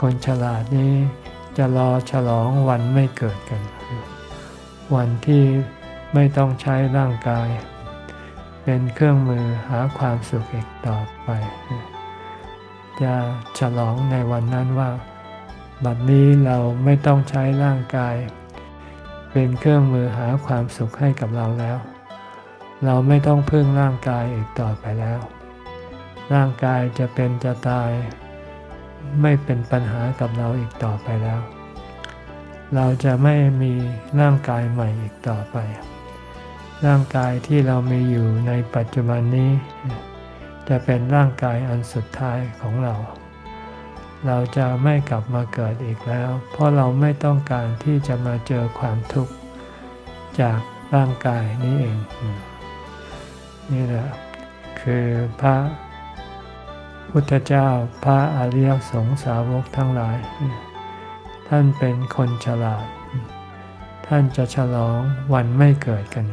คนฉลาดนี้จะรอฉลองวันไม่เกิดกัน วันที่ไม่ต้องใช้ร่างกาย เป็นเครื่องมือหาความสุขอีกต่อไป จะฉลองในวันนั้นว่า บัดนี้เราไม่ต้องใช้ร่างกาย เป็นเครื่องมือหาความสุขให้กับเราแล้ว เราไม่ต้องพึ่งร่างกายอีกต่อไปแล้ว ร่างกายจะเป็นจะตาย ไม่เป็นปัญหากับเราอีกต่อไปแล้ว เราจะไม่มีร่างกายใหม่อีกต่อไป ร่างกายที่เรามีอยู่ในปัจจุบันนี้ จะเป็นร่างกายอันสุดท้ายของเรา เราจะไม่กลับมาเกิดอีกแล้ว เพราะเราไม่ต้องการที่จะมาเจอความทุกข์จากร่างกายนี้เอง นี่แหละคือพระ พุทธเจ้าพระอริยสงสาวกทั้งหลาย ท่านเป็นคนฉลาด ท่านจะฉลองวันไม่เกิดกัน